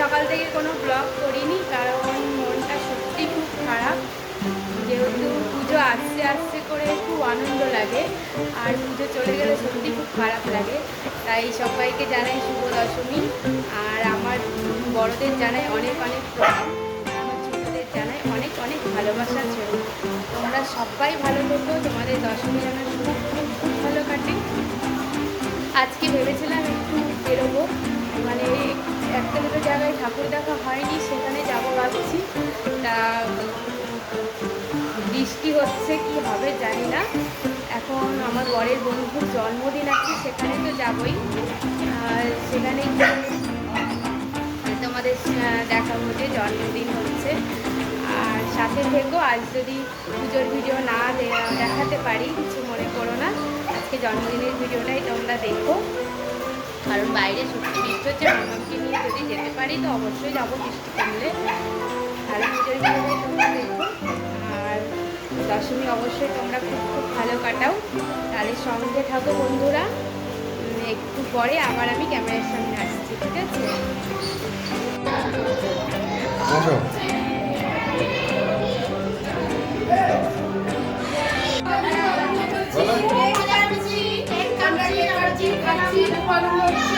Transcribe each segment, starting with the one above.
সকাল থেকে কোনো ব্লগ করিনি, কারণ মনটা সত্যি খুব খারাপ। যেহেতু পুজো আসতে আসতে করে খুব আনন্দ লাগে, আর পুজো চলে গেলে সত্যি খুব খারাপ লাগে। তাই সবাইকে জানাই শুভ দশমী, আর আমার বড়দের জানাই অনেক অনেক আমার ছোটদের জানাই অনেক অনেক ভালোবাসা ছিল। তোমরা সবাই ভালো থেকো, তোমাদের দশমী যেন খুব খুব ভালো কাটে। আজকে ভেবেছিলাম একটু বেরোবো দুটো জায়গায় ঠাকুর দেখা হয়নি, সেখানে যাব ভাবছি। তা বৃষ্টি হচ্ছে কি হবে জানি না। এখন আমার বরের বন্ধুর জন্মদিন আছে, সেখানে তো যাবই। সেখানে তোমাদের দেখাবো যে জন্মদিন হচ্ছে। আর সাথে থেকো, আজ যদি পুজোর ভিডিও না দেখাতে পারি, কিছু মনে করো না। আজকে জন্মদিনের ভিডিওটাই তোমরা দেখো। কারণ বাইরে সত্যি বৃষ্টি হচ্ছে মামাকে নিয়ে যদি যেতে পারি, তো অবশ্যই যাব বৃষ্টি কমলে আর আর দশমী অবশ্যই তোমরা খুব খুব ভালো কাটাও। তাহলে সঙ্গে থাকো বন্ধুরা। একটু পরে আবার আমি ক্যামেরার সামনে আসছি, ঠিক আছে? আসো ভালো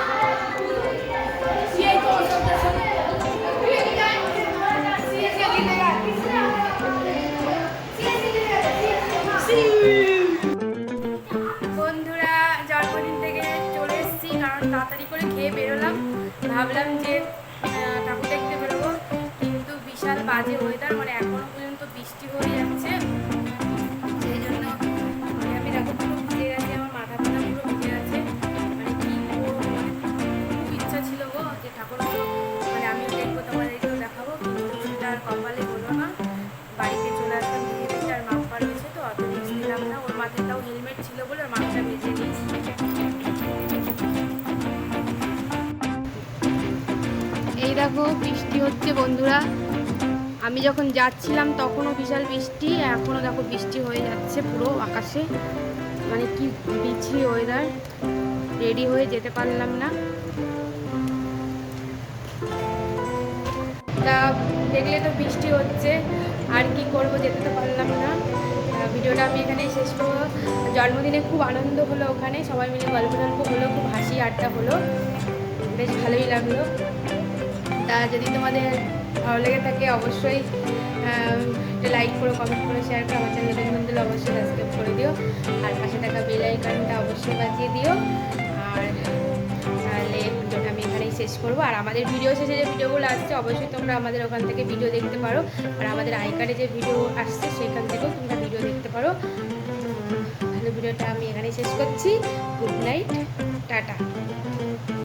তাড়াতাড়ি করে খেয়ে বেরোলাম। ভাবলাম যে ঠাকুর দেখতে বেরোবো। কিন্তু বিশাল বাজে ওয়েদার মানে এখনও পর্যন্ত বৃষ্টি হয়ে যাচ্ছে। সেই জন্য আমি দেখো পুরো ভিজে গেছে, আমার মাথা ফাথা পুরো ভিজে গেছে। মানে কি খুব ইচ্ছা ছিল গো যে ঠাকুর মানে আমি দেখব তোমাদেরকেও দেখাবো। কিন্তু সেটা আর কপালে হলো না, বাড়িতে চলে আসলাম ধীরে ধীরে আর মাম্পা রয়েছে তো, অত নিলাম না। ওর মাথায় তাও হেলমেট ছিল বলে এই দেখো, বৃষ্টি হচ্ছে বন্ধুরা। আমি যখন যাচ্ছিলাম তখনও বিশাল বৃষ্টি, এখনও দেখো বৃষ্টি হয়ে যাচ্ছে পুরো আকাশে। মানে কি বিচ্ছিরি ওয়েদার রেডি হয়ে যেতে পারলাম না। তা দেখলে তো বৃষ্টি হচ্ছে, আর কি করব যেতে তো পারলাম না। ভিডিওটা আমি এখানেই শেষ করব। জন্মদিনে খুব আনন্দ হলো ওখানে, সবাই মিলে গল্প টল্প হলো, খুব হাসি আড্ডা হলো। বেশ ভালোই লাগল। তা যদি তোমাদের ভালো লেগে থাকে অবশ্যই লাইক করো কমেন্ট করো শেয়ার করো, আমার চ্যানেল নতুন অবশ্যই সাবস্ক্রাইব করে দিও। আর পাশে থাকা বেল আইকনটা অবশ্যই বাজিয়ে দিও। আর তাহলে ভিডিওটা আমি এখানেই শেষ করব। আর আমাদের ভিডিও শেষে যে ভিডিওগুলো আসছে, অবশ্যই তোমরা আমাদের ওখান থেকে ভিডিও দেখতে পারো। আর আমাদের আই কার্ডে যে ভিডিও আসছে, সেখান থেকেও তোমরা ভিডিও দেখতে পারো। ভিডিওটা আমি এখানেই শেষ করছি। Good night tata